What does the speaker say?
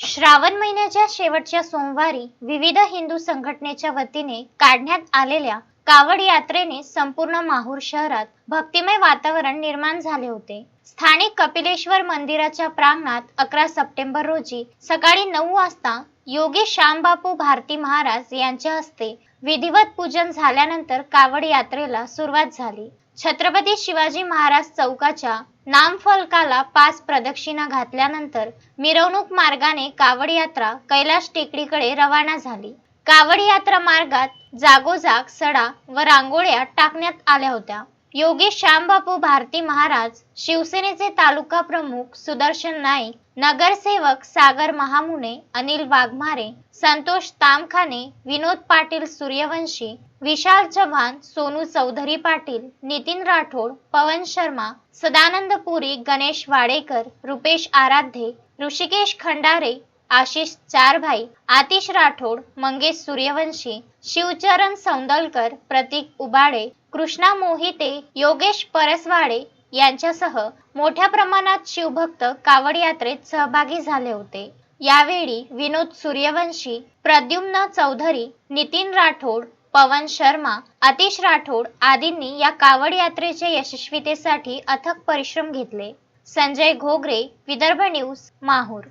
श्रावण महिन्याच्या शेवटच्या सोमवारी विविध हिंदू संघटनेच्या वतीने काढण्यात आलेल्या कावड यात्रेने संपूर्ण माहूर शहरात भक्तिमय वातावरण निर्माण झाले होते. स्थानिक कपिलेश्वर मंदिराच्या प्रांगणात अकरा सप्टेंबर रोजी सकाळी नऊ वाजता योगी श्यामबापू भारती महाराज यांच्या हस्ते विधिवत पूजन झाल्यानंतर कावड यात्रेला सुरुवात झाली. छत्रपती शिवाजी महाराज चौकाच्या नामफलकाला पाच प्रदक्षिणा घातल्यानंतर मिरवणूक मार्गाने कावड यात्रा कैलाश टेकडीकडे रवाना झाली. कावड यात्रा मार्गात जागोजाग सडा व रांगोळ्या टाकण्यात आल्या होत्या. योगी श्यामबापू भारती महाराज शिवसेनेचे तालुका प्रमुख सुदर्शन नाईक नगरसेवक सागर महामुने अनिल वाघमारे संतोष तामखाने विनोद पाटील सूर्यवंशी विशाल चव्हाण सोनू चौधरी पाटील नितीन राठोड पवन शर्मा सदानंद पुरी गणेश वाडेकर रुपेश आराध्ये ऋषिकेश खंडारे आशिष चारभाई आतिश राठोड मंगेश सूर्यवंशी शिवचरण सौंदलकर प्रतीक उबाडे कृष्णा मोहिते योगेश परसवाडे यांच्यासह मोठ्या प्रमाणात शिवभक्त कावड यात्रेत सहभागी झाले होते. यावेळी विनोद सूर्यवंशी प्रद्युम्न चौधरी नितीन राठोड पवन शर्मा आतिश राठोड आदींनी या कावड यात्रेच्या यशस्वीतेसाठी अथक परिश्रम घेतले. संजय घोगरे विदर्भ न्यूज माहूर.